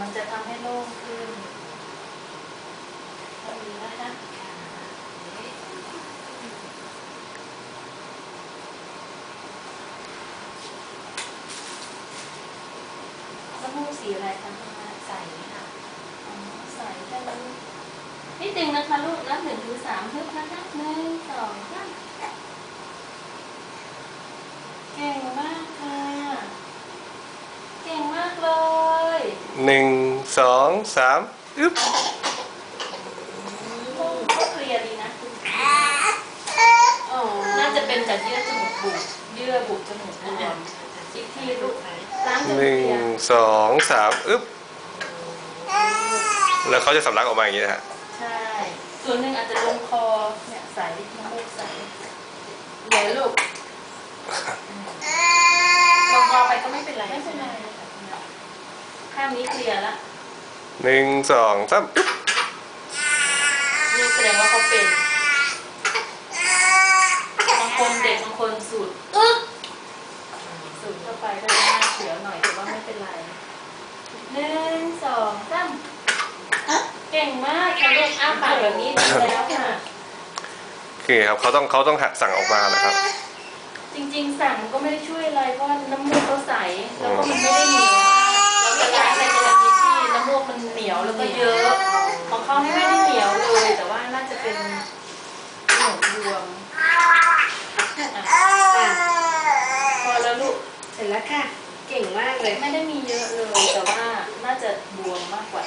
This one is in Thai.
มันจะทำให้โล่งขึ้นตรงนี้นะคะน้ำมูกสีอะไรคะคุณแม่ใส่ค่ะใส่แค่นั้นนิดนึงนะคะลูกนับหนึ่งถึงสามฮึบนะคะหนึ่งสองสามเก่งมากค่ะ เก่งมากเลย หนึ่งสองสามอึ๊บโอ้ก็เคลียร์ดีนะคุณอ๋อน่าจะเป็นจากเยื่อจมูกบุกเยื่อบุกจมูกบวมอีกทีลูกล้างจหมูกนึ่งเคลียร์สองสามอึ๊บแล้วเขาจะสำลักออกมาอย่างนี้นะฮะใช่ส่วนหนึ่งอาจจะลงคอเนี่ยใส่น้ำมูกใส่เดี๋ยวลูกลงคอไปก็ไม่เป็นไรไม่เป็นไร ข้างนี้เคลียร์ละหนึ่งสองสามอึ๊บนี่แสดงว่าเขาเป็น บางคนเด็กบางคนสูดอึ๊กสูดเข้าไปก็จะหน้าเขียวหน่อยแต่ว่าไม่เป็นไรหนึ่งสองสามเก่งมากค่ะลูกอ้าปากแบบนี้ดีแล้วค่ะคือครับเขาต้องเขาต้องสั่งออกมานะครับ จริง ๆ สั่งก็ไม่ได้ช่วยอะไรเพราะว่าน้ำมูก นเหนียวแล้วก็เยอะ ของเขาไม่ได้เหนียวเลย แต่ว่าน่าจะเป็นหนวดบวมอะพอแล้วลูกเสร็จแล้วค่ะ เก่งมากเลย ไม่ได้มีเยอะเลย แต่ว่าน่าจะบวมมากกว่า